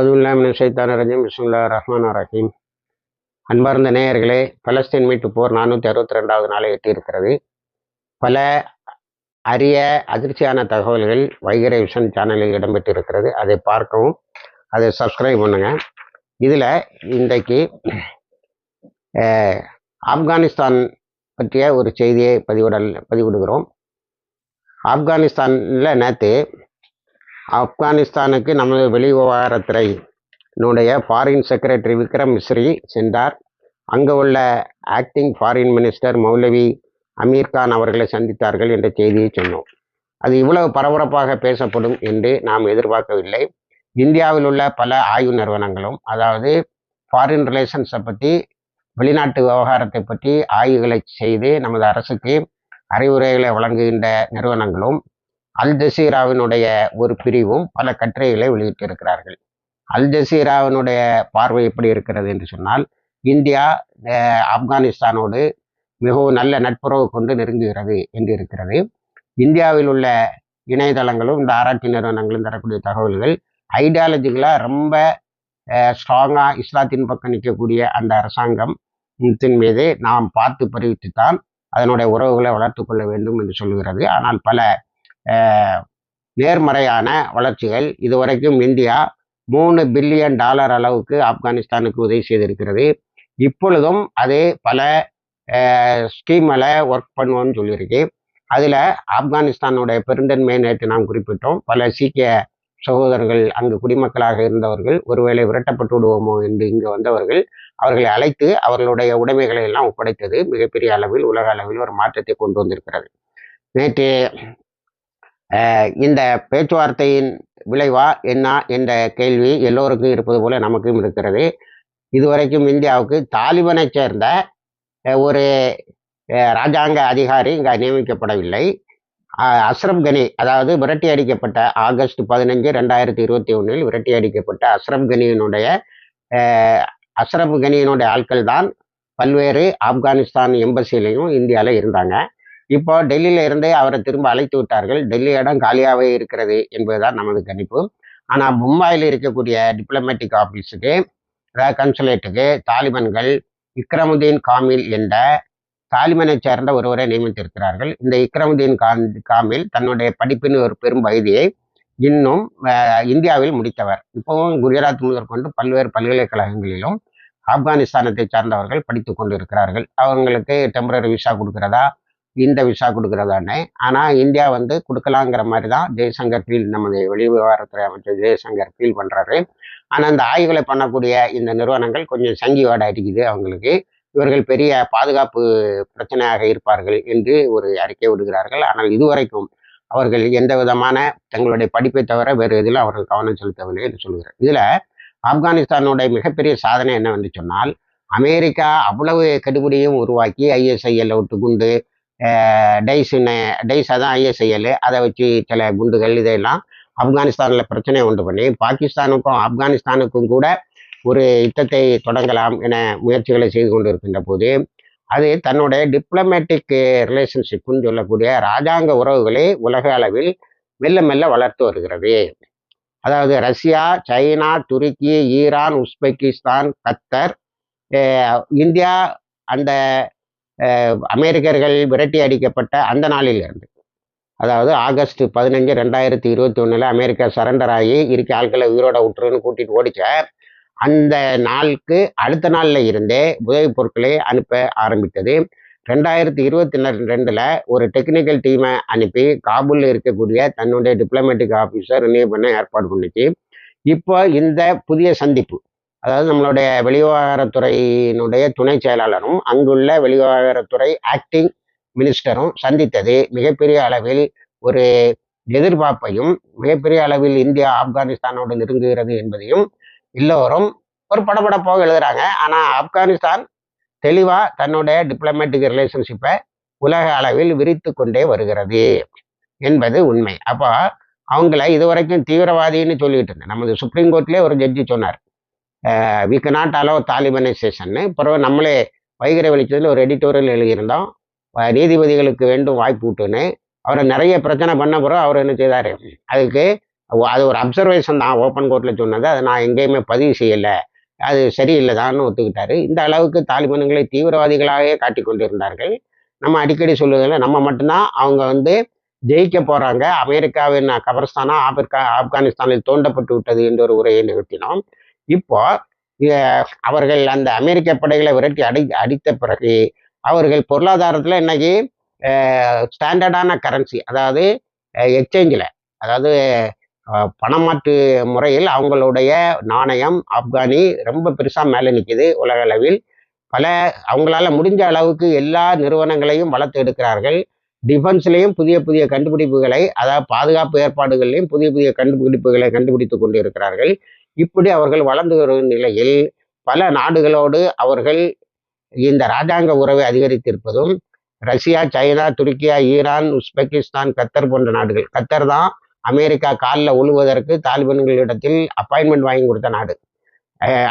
அதுல்லாமின் சைத்தான ரஜீம். பிஸ்முல்லா ரஹ்மான் ரஹீம். அன்பார்ந்த நேயர்களே பலஸ்தீன் மீட்டு போர் நானூற்றி அறுபத்தி ரெண்டாவது நாளை எட்டியிருக்கிறது. பல அரிய அதிர்ச்சியான தகவல்கள் வைகரை விஷன் சேனலில் இடம்பெற்றிருக்கிறது. அதை பார்க்கவும் அதை சப்ஸ்கிரைப் பண்ணுங்க. இதில் இன்றைக்கு ஆப்கானிஸ்தான் பற்றிய ஒரு செய்தியை பதிவிடல் பதிவிடுகிறோம். ஆப்கானிஸ்தானில் நேற்று ஆப்கானிஸ்தானுக்கு நமது வெளிவிவகாரத்துறையினுடைய ஃபாரின் செக்ரட்டரி விக்ரம் மிஸ்ரி சென்றார். அங்கு உள்ள acting foreign minister Maulvi Amir Khan அவர்களை சந்தித்தார்கள் என்ற செய்தியை சொன்னோம். அது இவ்வளவு பரபரப்பாக பேசப்படும் என்று நாம் எதிர்பார்க்கவில்லை. இந்தியாவில் உள்ள பல ஆய்வு நிறுவனங்களும் அதாவது ஃபாரின் ரிலேஷன்ஸை பற்றி வெளிநாட்டு விவகாரத்தை பற்றி ஆய்வுகளை செய்து நமது அரசுக்கு அறிவுரைகளை வழங்குகின்ற நிறுவனங்களும் அல் ஜசீராவினுடைய ஒரு பிரிவும் பல கட்டுரைகளை வெளியிட்டிருக்கிறார்கள். அல் ஜசீராவினுடைய பார்வை எப்படி இருக்கிறது என்று சொன்னால் இந்தியா ஆப்கானிஸ்தானோடு மிகவும் நல்ல நட்புறவு கொண்டு நெருங்குகிறது என்று இருக்கிறது. இந்தியாவில் உள்ள இணையதளங்களும் இந்த ஆராய்ச்சி நிறுவனங்களும் தரக்கூடிய தகவல்கள் ஐடியாலஜிகளாக ரொம்ப ஸ்ட்ராங்காக இஸ்லாத்தின் பக்கம் நிற்கக்கூடிய அந்த அரசாங்கம் மீது நாம் பார்த்து பறிவித்து தான் அதனுடைய உறவுகளை வளர்த்து கொள்ள வேண்டும் என்று சொல்கிறது. ஆனால் பல நேர்மறையான வளர்ச்சிகள் இதுவரைக்கும் இந்தியா மூணு பில்லியன் டாலர் அளவுக்கு ஆப்கானிஸ்தானுக்கு உதவி செய்திருக்கிறது. இப்பொழுதும் அது பல ஸ்கீமில் ஒர்க் பண்ணுவோம்னு சொல்லியிருக்கு. அதில் ஆப்கானிஸ்தானுடைய பெருந்தன்மையை நேற்று நாம் குறிப்பிட்டோம். பல சீக்கிய சகோதரர்கள் அங்கு குடிமக்களாக இருந்தவர்கள் ஒருவேளை விரட்டப்பட்டு விடுவோமோ என்று இங்கு வந்தவர்கள் அவர்களை அழைத்து அவர்களுடைய உடைமைகளை எல்லாம் ஒப்படைத்தது மிகப்பெரிய அளவில் உலக அளவில் ஒரு மாற்றத்தை கொண்டு வந்திருக்கிறது. நேற்று இந்த பேச்சுவார்த்தையின் விளைவா என்ன என்ற கேள்வி எல்லோருக்கும் இருப்பது போல நமக்கும் இருக்கிறது. இதுவரைக்கும் இந்தியாவுக்கு தாலிபனை சேர்ந்த ஒரு ராஜாங்க அதிகாரி இங்கே நியமிக்கப்படவில்லை. அஸ்ரப் கனி அதாவது விரட்டி அடிக்கப்பட்ட ஆகஸ்ட் பதினஞ்சு ரெண்டாயிரத்தி இருபத்தி ஒன்றில் விரட்டி அடிக்கப்பட்ட அஸ்ரப் கனியினுடைய அஸ்ரப் கனியினுடைய ஆட்கள் தான் பல்வேறு ஆப்கானிஸ்தான் எம்பசிலையும் இந்தியாவில் இருந்தாங்க. இப்போ டெல்லியில இருந்தே அவரை திரும்ப அழைத்து விட்டார்கள். டெல்லி இடம் காலியாகவே இருக்கிறது என்பதுதான் நமது கணிப்பு. ஆனால் மும்பாயில் இருக்கக்கூடிய டிப்ளமேட்டிக் ஆஃபீஸுக்கு அதாவது கன்சுலேட்டுக்கு தாலிபன்கள் இக்ரமுதீன் காமில் என்ற தாலிபனை சேர்ந்த ஒருவரை நியமித்திருக்கிறார்கள். இந்த இக்ரமுதீன் கான் காமில் தன்னுடைய படிப்பின் ஒரு பெரும் வயதியை இன்னும் இந்தியாவில் முடித்தவர். இப்போவும் குஜராத் முதற்கொண்டு பல்வேறு பல்கலைக்கழகங்களிலும் ஆப்கானிஸ்தானத்தை சார்ந்தவர்கள் படித்து கொண்டு இருக்கிறார்கள் அவங்களுக்கு டெம்பரரி விசா கொடுக்கிறதா? இந்த விசா கொடுக்குறதானே? ஆனால் இந்தியா வந்து கொடுக்கலாங்கிற மாதிரி தான் ஜெய்சங்கர் ஃபீல் நமது வெளிவிவகாரத்துறை அமைச்சர் ஜெய்சங்கர் ஃபீல் பண்ணுறாரு ஆனால் அந்த ஆய்வுகளை பண்ணக்கூடிய இந்த நிறுவனங்கள் கொஞ்சம் சங்கி வாட அடிக்குது அவங்களுக்கு. இவர்கள் பெரிய பாதுகாப்பு பிரச்சனையாக இருப்பார்கள் என்று ஒரு அறிக்கை விடுகிறார்கள். ஆனால் இதுவரைக்கும் அவர்கள் எந்த விதமான தங்களுடைய படிப்பை தவிர வேறு எதிலும் அவர்கள் கவனம் செலுத்தவில்லை என்று சொல்கிறார். இதில் ஆப்கானிஸ்தானுடைய மிகப்பெரிய சாதனை என்னவென்று சொன்னால் அமெரிக்கா அவ்வளவு கெடுபிடியும் உருவாக்கி ஐஎஸ்ஐஎல் விட்டு குண்டு டைஸுன்னு டைஸ் அதான் ஐஎஸ்ஐஎல் அதை வச்சு சில குண்டுகள் இதெல்லாம் ஆப்கானிஸ்தானில் பிரச்சனையை உண்டு பண்ணி பாகிஸ்தானுக்கும் ஆப்கானிஸ்தானுக்கும் கூட ஒரு யுத்தத்தை தொடங்கலாம் என முயற்சிகளை செய்து கொண்டு இருக்கின்ற போது அது தன்னுடைய டிப்ளமேட்டிக் ரிலேஷன்ஷிப்னு சொல்லக்கூடிய ராஜாங்க உறவுகளை உலக அளவில் மெல்ல மெல்ல வளர்த்து வருகிறது. அதாவது ரஷ்யா சைனா துருக்கி ஈரான் உஸ்பெகிஸ்தான் கத்தர் இந்தியா அந்த அமெரிக்கர்கள் விரட்டி அடிக்கப்பட்ட அந்த நாளில் இருந்து அதாவது ஆகஸ்ட் பதினஞ்சு ரெண்டாயிரத்தி இருபத்தி ஒன்றில் அமெரிக்கா சரண்டர் ஆகி இருக்க ஆட்களை உயிரோட விட்டுருன்னு கூட்டிகிட்டு ஓடிச்ச அந்த நாளுக்கு அடுத்த நாளில் இருந்தே உதவிப் பொருட்களை அனுப்ப ஆரம்பித்தது. ரெண்டாயிரத்தி இருபத்தி ரெண்டில் ஒரு டெக்னிக்கல் டீமை அனுப்பி காபூலில் இருக்கக்கூடிய தன்னுடைய டிப்ளமேட்டிக் ஆஃபீஸர் ரினியூ பண்ண ஏற்பாடு பண்ணிச்சு. இப்போ இந்த புதிய சந்திப்பு. அதாவது நம்மளுடைய வெளிவிவகாரத்துறையினுடைய துணை செயலாளரும் அங்குள்ள வெளிவிவகாரத்துறை ஆக்டிங் மினிஸ்டரும் சந்தித்தது மிகப்பெரிய அளவில் ஒரு எதிர்பார்ப்பையும் மிகப்பெரிய அளவில் இந்தியா ஆப்கானிஸ்தானோடு நெருங்குகிறது என்பதையும் எல்லோரும் ஒரு படப்படப்பாக எழுதுறாங்க. ஆனால் ஆப்கானிஸ்தான் தெளிவாக தன்னுடைய டிப்ளமேட்டிக் ரிலேஷன்ஷிப்பை உலக அளவில் விரித்து கொண்டே வருகிறது என்பது உண்மை. அப்போ அவங்கள இதுவரைக்கும் தீவிரவாதின்னு சொல்லிட்டு இருந்தேன். நமது சுப்ரீம் கோர்ட்லேயே ஒரு ஜட்ஜி சொன்னார். வி நாட் அலோ தாலிபனைசேஷன்னு பிறகு நம்மளே வைகரை வெளிச்சத்தில் ஒரு எடிட்டோரியல் எழுதியிருந்தோம். நீதிபதிகளுக்கு வேண்டும் வாய்ப்பு விட்டுன்னு அவரை நிறைய பிரச்சனை பண்ண பிறகு அவர் என்ன செய்தார்? அதுக்கு அது ஒரு அப்சர்வேஷன் தான். ஓப்பன் கோர்ட்டில் சொன்னது. அதை நான் எங்கேயுமே பதிவு செய்யலை. அது சரியில்லை தான்னு ஒத்துக்கிட்டாரு. இந்த அளவுக்கு தாலிபன்களை தீவிரவாதிகளாகவே காட்டி கொண்டிருந்தார்கள். நம்ம அடிக்கடி சொல்லுவதில்ல நம்ம மட்டும்தான் அவங்க வந்து ஜெயிக்க போகிறாங்க அமெரிக்காவின் கபரஸ்தானா ஆப்பிரிக்கா ஆப்கானிஸ்தானில் தோண்டப்பட்டு விட்டது என்ற ஒரு உரையை நிகழ்த்தினோம். இப்போ அவர்கள் அந்த அமெரிக்க படைகளை விரட்டி அடி அடித்த பிறகு அவர்கள் பொருளாதாரத்தில் இன்னைக்கு ஸ்டாண்டர்டான கரன்சி அதாவது எக்ஸ்சேஞ்சில் அதாவது பணமாற்று முறையில் அவங்களுடைய நாணயம் ஆப்கானி ரொம்ப பெருசாக மேலே நிற்கிது உலக அளவில் பல அவங்களால முடிஞ்ச அளவுக்கு எல்லா நிறுவனங்களையும் வளர்த்து எடுக்கிறார்கள். டிஃபென்ஸ்லேயும் புதிய புதிய கண்டுபிடிப்புகளை அதாவது பாதுகாப்பு ஏற்பாடுகள்லையும் புதிய புதிய கண்டுபிடிப்புகளை கண்டுபிடித்து கொண்டு இருக்கிறார்கள் இப்படி அவர்கள் வளர்ந்து வரும் நிலையில் பல நாடுகளோடு அவர்கள் இந்த ராஜாங்க உறவை அதிகரித்திருப்பதும் ரஷ்யா சைனா துருக்கியா ஈரான் உஸ்பெகிஸ்தான் கத்தர் போன்ற நாடுகள். கத்தர் தான் அமெரிக்கா காலில் உழுவதற்கு தாலிபன்களிடத்தில் அப்பாயின்மெண்ட் வாங்கி கொடுத்த நாடு.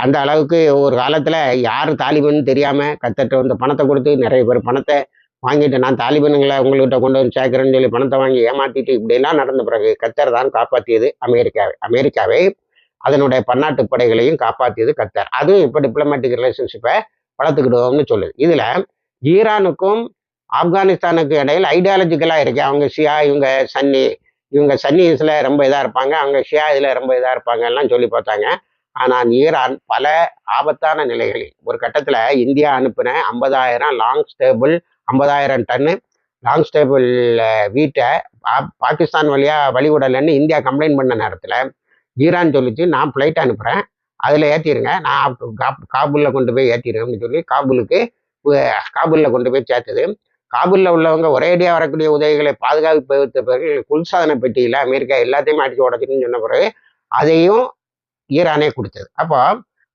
அந்த அளவுக்கு ஒரு காலத்தில் யார் தாலிபன் தெரியாமல் கத்தர்கிட்ட வந்து பணத்தை கொடுத்து நிறைய பேர் பணத்தை வாங்கிட்டு நான் தாலிபன்களை உங்கள்கிட்ட கொண்டு வந்து சேர்க்குறேன்னு சொல்லி பணத்தை வாங்கி ஏமாற்றிட்டு இப்படிலாம் நடந்த பிறகு கத்தர் தான் காப்பாற்றியது அமெரிக்காவை. அமெரிக்காவை அதனுடைய பன்னாட்டு படைகளையும் காப்பாற்றியது கத்தர். அதுவும் இப்போ டிப்ளமேட்டிக் ரிலேஷன்ஷிப்பை வளர்த்துக்கிடுவோம்னு சொல்லுது. இதில் ஈரானுக்கும் ஆப்கானிஸ்தானுக்கும் இடையில் ஐடியாலஜிக்கலாக இருக்குது அவங்க ஷியா இவங்க சன்னி இவங்க சன்னிஸில் ரொம்ப இதாக இருப்பாங்க. அவங்க ஷியா இதில் ரொம்ப இதாக இருப்பாங்க எல்லாம் சொல்லி பார்த்தாங்க. ஆனால் ஈரான் பல ஆபத்தான நிலைகளில் ஒரு கட்டத்தில் இந்தியா அனுப்பின ஐம்பதாயிரம் லாங் ஸ்டேபிள் ஐம்பதாயிரம் டன்னு லாங் ஸ்டேபிள் வீட்டை பா- பாகிஸ்தான் வழியாக வழிவிடலைன்னு இந்தியா கம்ப்ளைண்ட் பண்ண நேரத்தில் ஈரான் சொல்லிச்சு. நான் ஃப்ளைட் அனுப்புகிறேன் அதில் ஏற்றிடுங்க நான் காபூலில் கொண்டு போய் ஏற்றிடுவேன் சொல்லி காபூலுக்கு காபூலில் கொண்டு போய் சேர்த்தது. காபூலில் உள்ளவங்க ஒரேடியாக வரக்கூடிய உதவிகளை பாதுகாப்பு வைத்த பிறகு குளிர்சாதன பெட்டியில் அமெரிக்கா எல்லாத்தையும் அடிச்சு உடச்சின்னு சொன்ன பிறகு அதையும் ஈரானே கொடுத்தது. அப்போ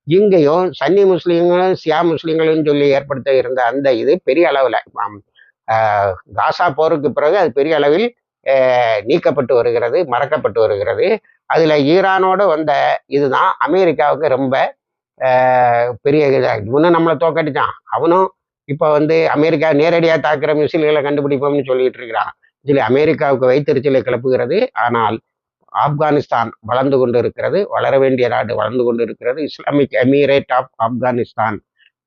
இங்கேயும் சன்னி முஸ்லீம்களும் சியா முஸ்லீம்களும் சொல்லி ஏற்படுத்த இருந்த அந்த இது பெரிய அளவில் காசா போருக்கு பிறகு அது பெரிய அளவில் நீக்கப்பட்டு வருகிறது மறக்கப்பட்டு வருகிறது. அதில் ஈரானோடு வந்த இதுதான் அமெரிக்காவுக்கு ரொம்ப பெரிய இதாக இன்னும் நம்மளை தோக்கடிச்சான். அவனும் இப்போ வந்து அமெரிக்கா நேரடியாக தாக்குற மிசில்களை கண்டுபிடிப்போம்னு சொல்லிட்டு இருக்கிறான். இதில் அமெரிக்காவுக்கு வைத்தறிச்சலை கிளப்புகிறது. ஆனால் ஆப்கானிஸ்தான் வளர்ந்து கொண்டு இருக்கிறது வளர வேண்டிய நாடு வளர்ந்து கொண்டு இருக்கிறது இஸ்லாமிக் எமிரேட் ஆஃப் ஆப்கானிஸ்தான்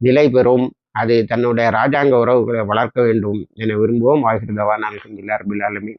நிலை பெறும். அது தன்னுடைய ராஜாங்க உறவுகளை வளர்க்க வேண்டும் என விரும்புவோம். ஆகிருந்தவான் அலமதுல்லா ரபில் பில்லாலுமே